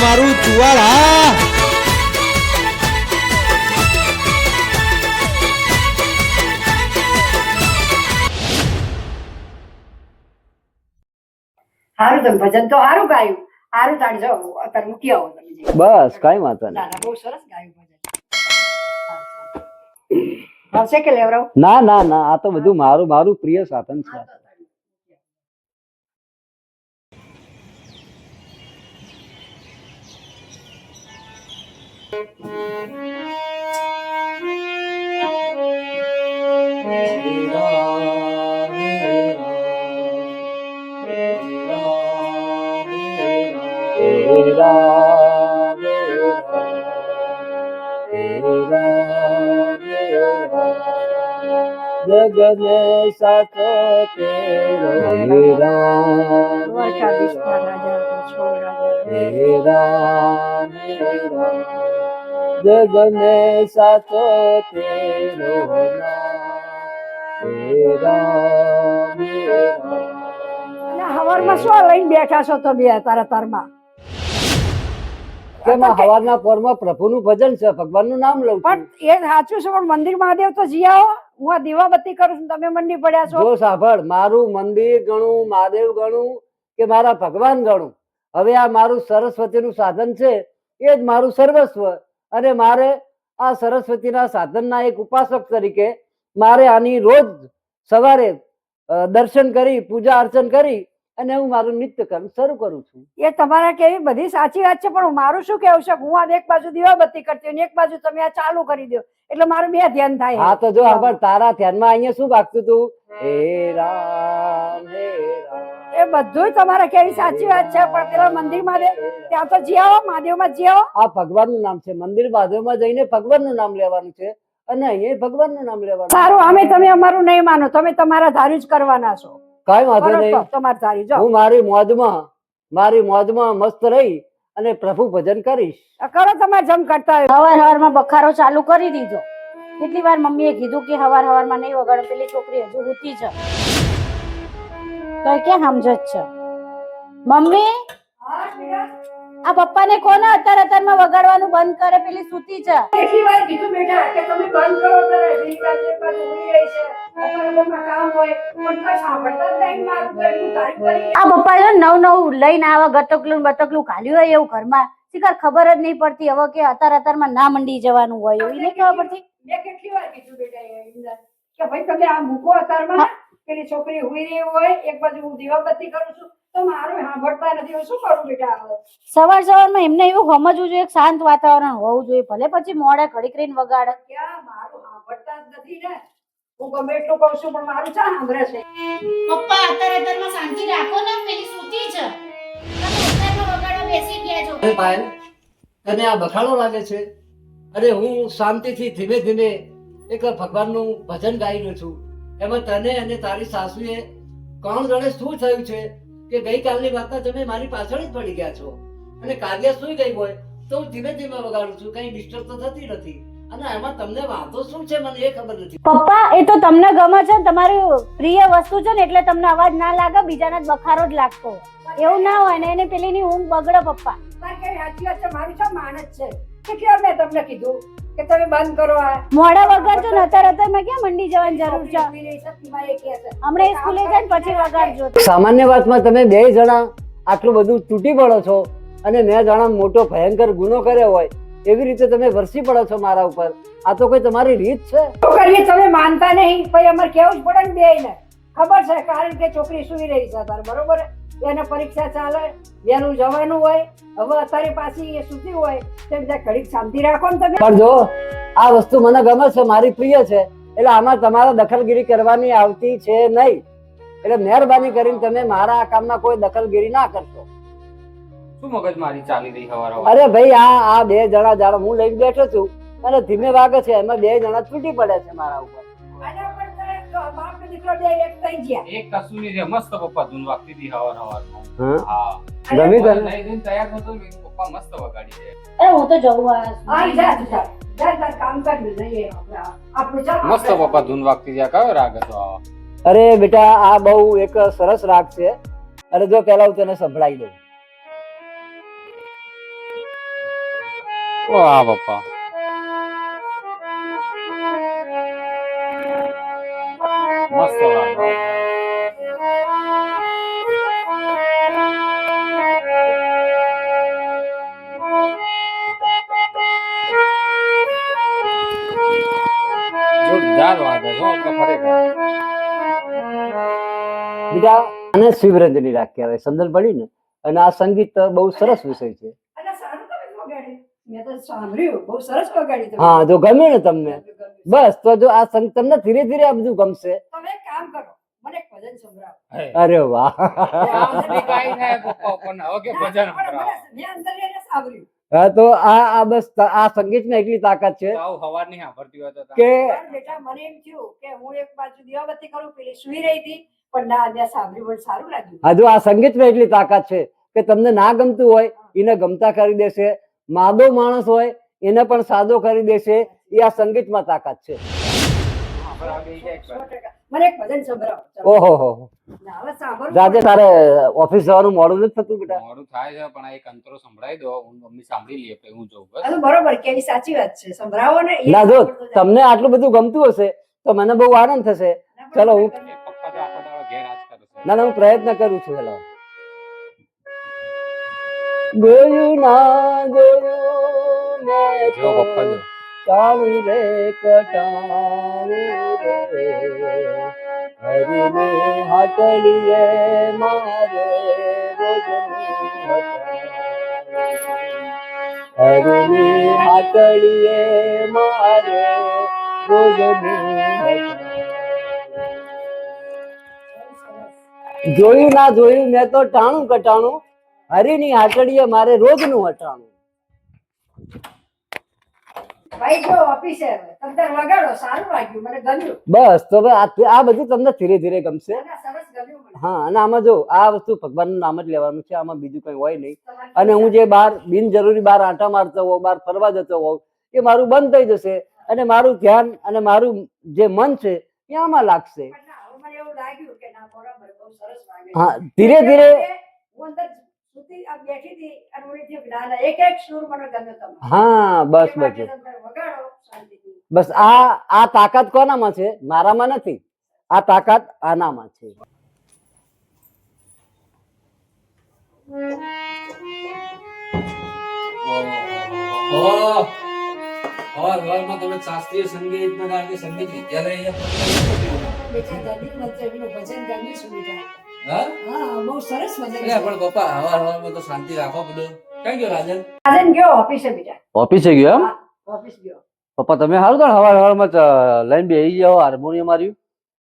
મારું ચુવાડ હા સારું તમે ભજન તો સારું ગાયું. સારું તાણ જાઓ અત્યારે મૂકી આવો તમે બસ કઈ વાંધો ના નહીં. ના બહુ સરસ ગાયું ભજન. ભાવશે કે લેવરાવ? ના ના ના આ તો બધું મારું મારું પ્રિય સાધન છે. Thank you. જગને સાચો તેરો હે રામ. હે રામ જગને સાચો તેરો હે રામ અને હવારમાં શું લઈને બેઠા છો તમે તારા તારમાં? કેમ હવારના પોરમાં પ્રભુનું ભજન છે? ભગવાનનું નામ લઉં પણ એ સાચું છે પણ મંદિર મહાદેવ તો જી આવો હું આ દીવાબત્તી કરું છું તમે મંડી પડ્યા છો? જો સાંભળ, મારું મંદિર ગણું, મહાદેવ ગણું કે મારા ભગવાન ગણું? હવે આ મારું સરસ્વતીનું સાધન છે, એ જ મારું સર્વસ્વ. અને મારે આ સરસ્વતીના સાધનના એક ઉપાસક તરીકે મારે આની રોજ સવારે દર્શન કરી, પૂજા અર્ચન કરી અને હું મારું નિત્ય કર્મ શરૂ કરું છું. એ તમારા કેવી બધી સાચી વાત છે પણ મારું શું કેવું છે? હું આ એક બાજુ દીવાબત્તી કરતી અને એક બાજુ તમે આ ચાલુ કરી દો. એટલે મારું બે ધ્યાન થાય. હા તો જો સાંભળ તારા ધ્યાનમાં અહીંયા શું ભાગતું તું? હે રામ હે રામ. એ બધું તમારે કેવી સાચી વાત છે પણ પેલા મંદિર મહાદેવ ત્યાં તો જી આવો મહાદેવમાં જી આવો આ ભગવાનનું નામ છે મંદિર મહાદેવમાં જઈને ભગવાનનું નામ લેવાનું છે અને અહીંયા ભગવાનનું નામ લેવાનું સારું અમે તમે અમારું નહીં માનો તમે તમારા ધાર્યું જ કરવાના છો. કઈ વાંધો નહીં. તમારે હું મારી મોજમાં મારી મોજમાં મસ્ત રહી અને પ્રભુ ભજન કરીશ. કરો તમારે જમ કરતા હોય હવાર હવારમાં બખારો ચાલુ કરી દીધો. કેટલી વાર મમ્મીએ કીધું કે હવાર હવારમાં નહીં વગાડો પેલી છોકરી હજુ ઉતી છે તો કે ક્યાં સમજ છે. મમ્મી? આ પપ્પાને કોને અત્યારે અત્યારમાં વગાડવાનું બંધ કરે? પેલી સુતી છે. કેટલી વાર કીધું બેટા કે તમે બંધ કરો ત્યારે પેલી વાર એક બાજુ ઊંઘી રહી છે. અત્યારે આ પપ્પા નવ નવ લઈને આવા ગટકલું બટકલું ખાલ્યું હોય એવું ઘરમાં. શિકાર ખબર જ નહીં પડતી હવે કે અતાર અત્યારમાં ના મંડી જવાનું હોય એવું. નહીં ખબર પડતી? મેં કેટલી વાર કીધું બેટા કે ભાઈ તમે આ મૂકો અત્યારમાં. પેલી છોકરી હુઈ રહી હોય. એક બાજુ હું દીવાબત્તી કરું છું. તો મારું સાંભળતા નથી હું શું કરું બેટા હવે? સવાર સવારમાં એમને એવું સમજવું જોઈએ શાંત વાતાવરણ હોવું જોઈએ ભલે પછી મોડે ઘડીક રહીને વગાડે. ક્યાં? મારું સાંભળતા જ નથી ને. હું ગમે એટલું કહું છું પણ મારું ચા સાંભળે છે. પપ્પા અત્યારે અત્યારમાં શાંતિ રાખો ને પેલી સૂતી છે તમે અત્યારમાં વગાડવા બેસી ગયા છો. અરે પાયલ તને આ બખાડો લાગે છે? અરે હું શાંતિથી ધીમે ધીમે એક ભગવાનનું ભજન ગાઈ રહ્યો છું. એમાં તને અને તારી સાસુએ કોણ જાણે શું થયું છે? કે ગઈકાલની વાતના તમે મારી પાછળ જ પડી ગયા છો. અને કાર્ય સુઈ ગઈ હોય તો હું ધીમે ધીમે વગાડું છું. કઈ ડિસ્ટર્બ તો થતી નથી. અને એમાં તમને વાંધો શું છે મને એ ખબર નથી. પપ્પા એ તો તમને ગમે છે ને તમારી પ્રિય વસ્તુ છે ને એટલે તમને અવાજ ના લાગે બીજાને જ બખારો જ લાગતો. એવું ના હોય ને એને પેલીની ઊંઘ બગડે પપ્પા. સાચી વાત છે. મારું ચા માનસ છે? કેટલી મેં તમને કીધું કે તમે બંધ કરો આ? મોડા વગર તો નતર હતા મેં ક્યાં મંડી જવાની જરૂર છે. હમણાં સ્કૂલે જાય ને પછી વગાડજો સામાન્ય વાતમાં તમે બે જણા આટલું બધું તૂટી પડો છો અને મેં જાણા મોટો ભયંકર ગુનો કર્યો હોય એવી રીતે તમે વરસી પડો છો મારા ઉપર. આ તો કોઈ તમારી રીત છે? શું કરીએ તમે માનતા નહીં પછી અમારે કેવું જ પડે ને બે ને ખબર છે કારણ કે છોકરી સુઈ રહી છે તાર બરોબર? એને પરીક્ષા ચાલે વેલું જવાનું હોય હવે અત્યારે પાછી એ સૂતી હોય તો બધા ઘડીક શાંતિ રાખો ને તમે. પણ જો આ વસ્તુ મને ગમે છે મારી પ્રિય છે એટલે આમાં તમારે દખલગીરી કરવાની આવતી છે નહીં. એટલે મહેરબાની કરીને તમે મારા આ કામમાં કોઈ દખલગીરી ના કરશો. શું મગજ મારી ચાલી રહી હવાર અરે ભાઈ આ આ બે જણા જાણ હું લઈને બેઠો છું અને ધીમે વાગે છે એમાં બે જણા તૂટી પડે છે મારા ઉપર. બાપ બે એક થઈ ગયા? એક કશું રે મસ્ત પપ્પા ધૂન વાગતી હતી હવાર હવાર હા? હા. ગમી તને? નહીં ધૂન તૈયાર નતો પપ્પા મસ્ત વગાડી દે. અરે હું તો જવું આ હા જા જા જા કામ કર ને જઈએ આપણે આ- આપણું ચાલ. મસ્ત પપ્પા ધૂન વાગતી હતી કયો રાગ હતો અરે બેટા આ બહુ એક સરસ રાગ છે. અરે જો પેલા હું તને સંભળાવી દઉં. વાહ પપ્પા. બીજા અને શિવરંજની રાગ કહેવાય સંદર્ભ ભણી ને અને આ સંગીત બહુ સરસ વિષય છે. અને સારું તમે વગાડ્યું. મેં તો સાંભળ્યું. બહુ સરસ વગાડી તમે. હા જો ગમે ને તમને? બસ તો જો આ સંગીત તમને ધીરે ધીરે આ બધું ગમશે. તમે કામ કરો. અરે વાહ. હા તો આ આ બસ આ સંગીત સંગીતમાં એટલી તાકાત છે. કે બેટા મને એમ થયું કે હું એક બાજુ દીવાબત્તી કરું પેલી સુઈ રહી હતી. પણ ના મેં સાંભળ્યું સારું લાગ્યું. હજુ આ સંગીતમાં એટલી તાકાત છે કે તમને ના ગમતું હોય એને ગમતા કરી દેશે. માદો માણસ હોય એને પણ સાદો કરી દેશે. એ આ સંગીતમાં તાકાત છે. મને એક ભજન સંભળાવો ઓહો હો તારે ઓફિસ જવાનું મોડું નથી થતું બેટા. મોડું થાય છે પણ એક અંતરો સંભળાવી દો. હું મમ્મી સાંભળી લઈએ પછી હું જોઉં બસ. બરોબર કે સાચી વાત છે. સંભળાવો ને ના જો તમને આટલું બધું ગમતું હશે તો મને બહુ આનંદ થશે. ચલો, હું- ના ના હું પ્રયત્ન કરું છું હેલો. ગયું ના ગયું મેં જો પપ્પા જો કાળું રે કટાળું રે. હરીને મારે. હરીની હાટડીએ મારે રોજનું જોયું ના જોયું મેં તો ટાણું કટાણું હરીની હાટડીએ મારે રોજનું હટાણું. ભાઈ જો ઓફિસે હવે. તમે તાર વગાડો સારું વાગ્યું મને ગમ્યું. બસ તો આ બધું તમને ધીરે ધીરે ગમશે. ના, ના, હા અને આમાં જો આ વસ્તુ ભગવાનનું નામ જ લેવાનું છે આમાં બીજું કંઈ હોય નહીં. અને હું જે બાર બિનજરૂરી બહાર આંટા મારતો હોઉં બહાર ફરવા જતો હોઉં એ મારું બંધ થઈ જશે. અને મારું ધ્યાન અને મારું જે મન છે એ આમાં લાગશે. ના, એવું લાગ્યું કે ના હા ધીરે ધીરે હું બસ બસ. બસ આ આ તાકાત કોનામાં છે? મારામાં નથી. આ તાકાત આનામાં છે. તમે શાસ્ત્રીય સંગીત વિદ્યાલય બેટા દલિત મંત્રીનું ભજન ગમ્યું છે બેટા હા? હા બહુ સરસ ભજન એટલે પણ પપ્પા હવાર હવારમાં તો શાંતિ રાખો બધું. ક્યાં ગયો રાજન? રાજન ગયો ઓફિસે બેટા ઓફિસે ગયો એમ? ઓફિસ ગયો. પપ્પા તમે સારું તો હવાર હવારમાં લઈને બેસી જાઓ હાર્મોનિયમ માર્યું.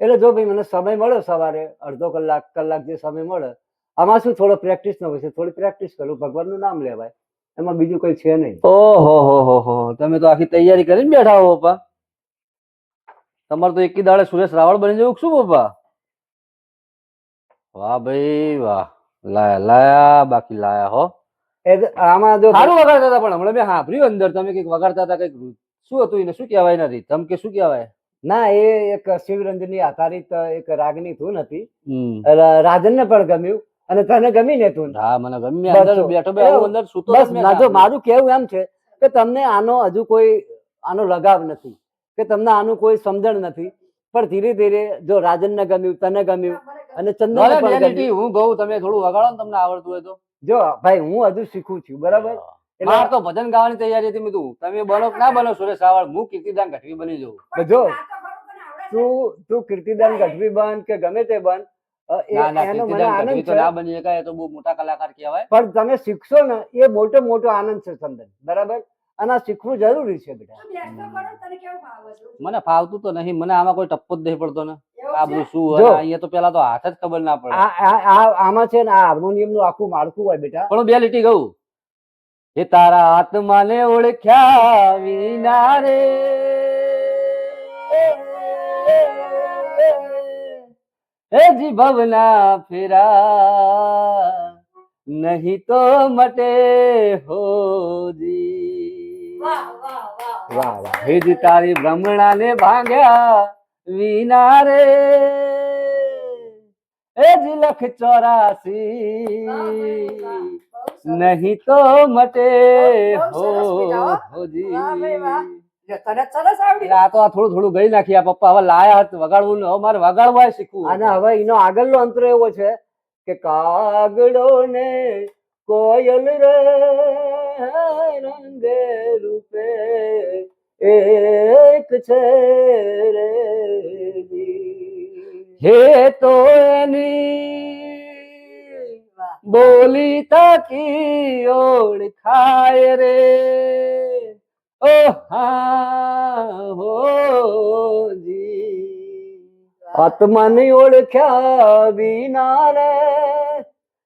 એટલે જો ભાઈ મને સમય મળ્યો સવારે અડધો કલાક કલાક જે સમય મળે આમાં શું થોડો પ્રેક્ટિસ નો છે થોડી પ્રેક્ટિસ કરું ભગવાનનું નામ લેવાય. એમાં બીજું કઈ છે નહીં. ઓહો હો હો હો. તમે તો આખી તૈયારી કરીને બેઠા હો પપ્પા. તમારે તો એકી દાડે સુરેશ રાવળ બની જવું શું પપ્પા વાહ ભાઈ વાહ. લાયા લાયા બાકી લાયા હો. એ આમાં જો સારું વગાડતા હતા પણ હમણાં મેં સાંભળ્યું અંદર તમે કંઈક વગાડતા હતા કંઈક શું હતું એને? શું કહેવાય એના રીતમ કે શું કહેવાય? ના એ એક શિવરંજની આધારિત એક રાગની ધૂન હતી. હમ. રાજન ને પણ ગમ્યું અને તને ગમી ને ધૂન. હા મને ગમી અંદર બેઠો બેઠો અંદર સૂતો બસ. મારું કેવું એમ છે કે તમને આનો હજુ કોઈ આનો લગાવ નથી. કે તમને આનું કોઈ સમજણ નથી. પણ ધીરે ધીરે જો રાજન ને ગમ્યું તને ગમ્યું અને ચંદન હું બહુ તમે થોડું વગાડો ને તમને આવડતું હોય તો. જો ભાઈ હું હજુ શીખું છું બરાબર? મારે તો ભજન ગાવાની તૈયારી હતી મેં તમે બનો ના બનો સુરેશ સાવળ હું કીર્તિદાન ગઢવી બની જવું જો. તો? તું તું કીર્તિદાન ગઢવી બન કે ગમે તે બન અ, એ- ના ના એનો મને કીર્તિદાન આનંદ ગઢવી તો છે. ના બની શકાય એ તો બહુ મોટા કલાકાર કહેવાય. પણ તમે શીખશો ને એ મોટો મોટો આનંદ છે ચંદન બરાબર? અને શીખવું જરૂરી છે બેટા? મને ફાવતું તો નહીં મને આમાં કોઈ ટપ્પો જ નહીં પડતો ને. એવું આ છે? બધું શું હોય અહીંયા તો પેલા તો હાથ જ ખબર ના પડે. આ આ- આ- આમાં છે ને આ હાર્મોનિયમનું આખું માળખું હોય બેટા. પણ બે લીટી ગયું એ તારા આત્માને ઓળખ્યા વિના રે. એ જીભવના ફેરા નહીં તો મટે હોજી વાહ, વાહ. હેજ તારી ભ્રમણાને ભાંગ્યા વિના રે એ જ લખ ચોરાસી. નહીં તો મટે હો. હોજી. સરસ આવડી. આ તો આ થોડું થોડું ગઈ નાખી આ પપ્પા. હવે લાયા હાથ વગાડવું ને મારે વગાડવા શીખવું. અને હવે એનો આગળનો અંતર એવો છે કે કાગડો ને કોયલ રે રંગે રૂપે એક છે રે. હે તો એની બોલી તકી ઓળખાય રે. ઓ હા હો જી. આત્માની ઓળખ્યા વિના રે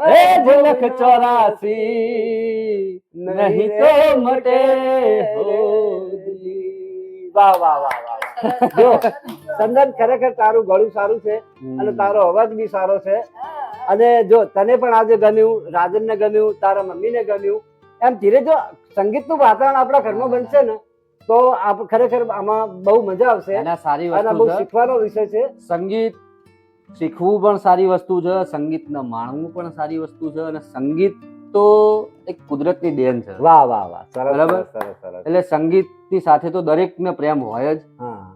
હે ઝલક ચોરાસી નહીં તો મટે. વાહ વાહ વાહ વાહ જો ચંદન ખરેખર તારું ગળું સારું છે અને તારો અવાજ બી સારો છે. અને જો તને પણ આજે ગમ્યું રાજનને ગમ્યું તારા મમ્મીને ગમ્યું એમ ધીરે જો સંગીતનું વાતાવરણ આપણા ઘરમાં બનશે ને તો આપ ખરેખર આમાં બહુ મજા આવશે. અને સારી અને બહુ શીખવાનો વિષય છે. સંગીત શીખવું પણ સારી વસ્તુ છે સંગીતને માણવું પણ સારી વસ્તુ છે અને સંગીત તો એક કુદરતની દેન છે. વાહ વાહ વાહ. સરસ બરાબર. સરસ સરસ. સરસ એટલે સંગીતની સાથે તો દરેકને પ્રેમ હોય જ. હા.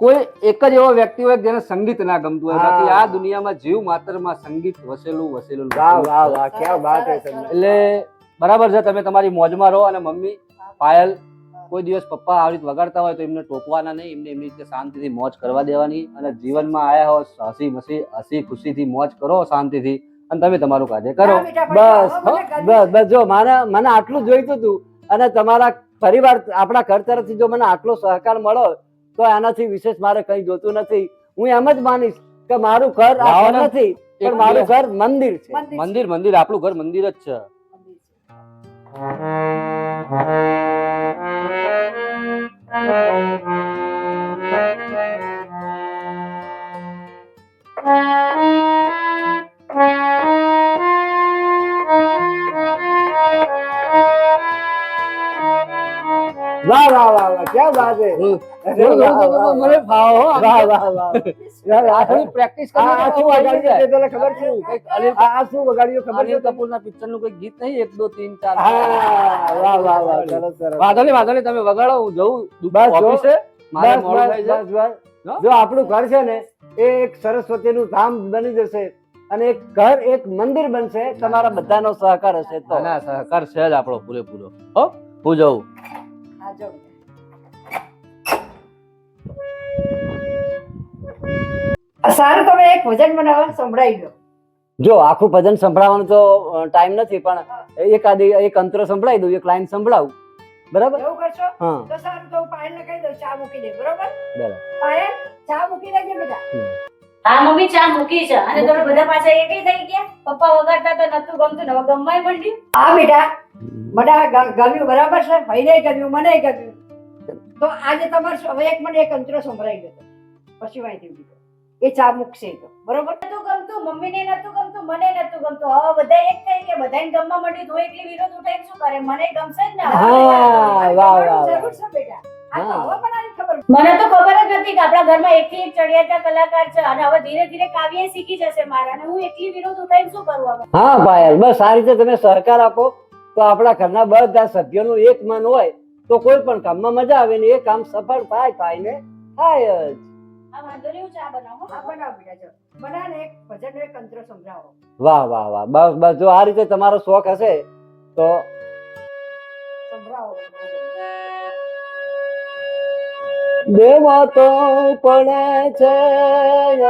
કોઈ એક જ એવો વ્યક્તિ હોય જેને સંગીત ના ગમતું હોય. બાકી આ દુનિયામાં જીવ માત્રમાં સંગીત વસેલું વસેલું વાહ વાહ વાહ. ક્યાં વાત એટલે બરાબર છે તમે તમારી મોજમાં રહો અને મમ્મી પાયલ કોઈ દિવસ પપ્પા આવી રીતે વગાડતા હોય તો એમને ટોકવાના નહીં એમને એમની રીતે શાંતિથી મોજ કરવા દેવાની અને જીવનમાં આવ્યા હો હસી મસી હસી ખુશીથી મોજ કરો શાંતિથી અને તમે તમારું કાર્ય કરો. બસ બસ બસ જો મારે મને આટલું જોઈતું હતું અને તમારા પરિવાર આપણા ઘર તરફથી જો મને આટલો સહકાર મળો તો આનાથી વિશેષ મારે કંઈ જોતું નથી. હું એમ જ માનીશ કે મારું ઘર. નથી પણ મારું ઘર મંદિર છે. મંદિર છે. મંદિર મંદિર આપણું ઘર મંદિર જ છે. વાહ વાહ વાહ વાહ ક્યાં વાત હે થોડું અરે થોડું વાહ, થોડું વાહ, મને ફાવો વાહ વાહ વાહ યાર, આ આ થોડી practice આ- આ શું વગાડ્યું તને ખબર છે? આ આ શું વગાડ્યું ખબર છે અનિલ કપૂરના પિક્ચરનું કોઈ ગીત નહીં? એક દો તીન ચાર. હા વાહ વાહ વાહ સરસ સરસ. વાંધો નહીં વાંધો નહીં તમે વગાડો હું જઉં. બસ જો. ઓફિસે. મારે મોડું આપણું ઘર છે ને એ એક સરસ્વતી નું ધામ બની જશે અને એક ઘર એક મંદિર બનશે. તમારા બધાનો સહકાર હશે તો. ના સહકાર છે જ આપણો પૂરેપૂરો. હો? હું જઉં. હા, જો. સારું તમે એક ભજન મને સંભળાવી દો જો આખું ભજન સંભળાવવાનું તો ટાઈમ નથી પણ એકાદી એક અંતરો સંભળાવી દઉં એક લાઈન સંભળાવું. બરાબર? એવું કરશો? હા. તો સારું તો પાયલ ને કહી દઉં ચા મૂકી દે બરાબર? બરાબર. પાયલ ચા મૂકી દેજે બેટા હા મમ્મી ચા મૂકી છે. અને તમે બધા પાછા એકી થઈ ગયા? પપ્પા વગાડતા તો નતું ગમતું ને ગમવાય માંડ્યું હા બેટા. મને આ ગમ્યું બરાબર છે ભાઈને ગમ્યું મને ગમ્યું. તો આજે તમારે હવે એક મને એક અંતરો સંભળાવી દો પછી વાંચી દીધો એ ચા મૂકશે તો બરોબર? નતું ગમતું મમ્મીને નતું ગમતું મને નતું ગમતું. હવે બધા એક થઈ ગયા બધાને ગમવા માંડ્યું તો એકલી વિરોધ ઉઠાઈને શું કરે? મને ગમશે જ ને? હા, વાહ. જરૂર છે બેટા. મને તો ખબર જ નથી કે આપણા ઘરમાં એકથી એક ચડિયાતા કલાકાર છે અને હવે ધીરે ધીરે કાવ્ય શીખી જશે મારા અને હું એકલી વિરોધ ઉઠાઈને શું કરવા હા પાયલ બસ આ રીતે તમે સહકાર આપો તો આપણા ઘરના બધા સભ્યોનું એક મન હોય તો કોઈ પણ કામમાં મજા આવે ને એ કામ સફળ થાય થાય ને થાય જ. આ વાંધો નહીં હું ચા બનાવું. હા બનાવો બેટા જો બનાવો ને એક ભજનનો એક અંતરો સંભળાવો. વાહ વાહ વાહ. બસ બસ જો આ રીતે તમારો શોખ હશે તો સંભળાવો. દેવા તો પડે છે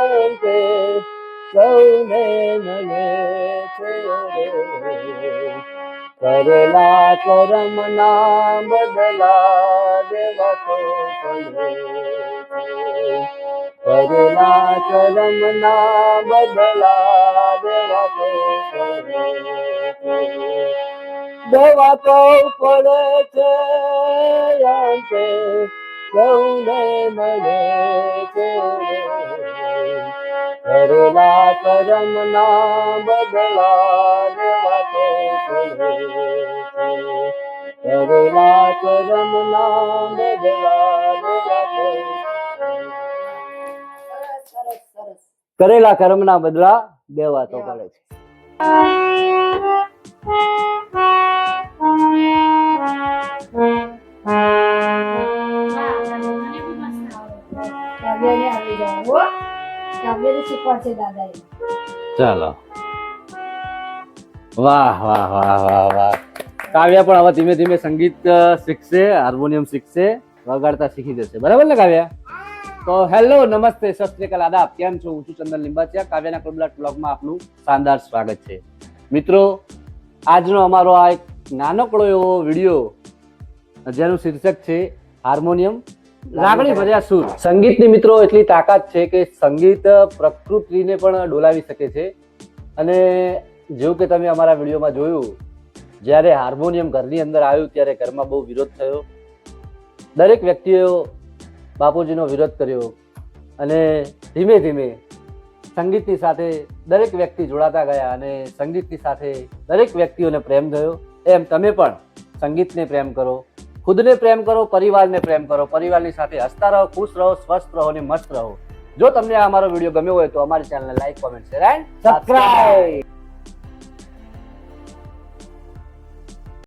અંતે સૌને મળે છે કરેલા કરમ ના બદલા દેવા તો. કરેલા કરમ ના બદલા દેવા તો દેવા તો પડે છે સૌને મળે છે કરેલા કરમ ના બદલા દેવા તો કરેલા કરમ ના બદલા દેવા તો પડે છે આવી ચાલો. વાહ વાહ વાહ વાહ વાહ. કાવ્યા પણ હવે ધીમે ધીમે સંગીત શીખશે, હાર્મોનિયમ શીખશે, વગાડતા શીખી જશે. બરાબર ને કાવ્યા? તો હેલો, નમસ્તે, સત શ્રી અકાલ. આદાબ, કેમ છો? હું છું ચંદન લિંબાચિયા. કાવ્યાના કબલાટ બ્લોગમાં આપનું શાનદાર સ્વાગત છે. મિત્રો, આજનો અમારો આ એક નાનકડો એવો વીડિયો જેનું શીર્ષક છે, હાર્મોનિયમ લાગણી ભર્યા સુર. સંગીતની મિત્રો એટલી તાકાત છે કે સંગીત પ્રકૃતિને પણ ડોલાવી શકે છે. અને જેવું કે તમે અમારા વિડીયોમાં જોયું જ્યારે હાર્મોનિયમ ઘરની અંદર આવ્યું ત્યારે ઘરમાં બહુ વિરોધ થયો. દરેક વ્યક્તિઓ બાપુજીનો વિરોધ કર્યો અને ધીમે ધીમે સંગીતની સાથે દરેક વ્યક્તિ જોડાતા ગયા અને સંગીતની સાથે દરેક વ્યક્તિઓને પ્રેમ થયો. એમ તમે પણ સંગીતને પ્રેમ કરો. ખુદને પ્રેમ કરો, પરિવારને પ્રેમ કરો. પરિવારની સાથે હસતા રહો, ખુશ રહો, સ્વસ્થ રહો અને મસ્ત રહો. જો તમને આ અમારો વીડિયો ગમ્યો હોય તો અમારી ચેનલને like comment share and subscribe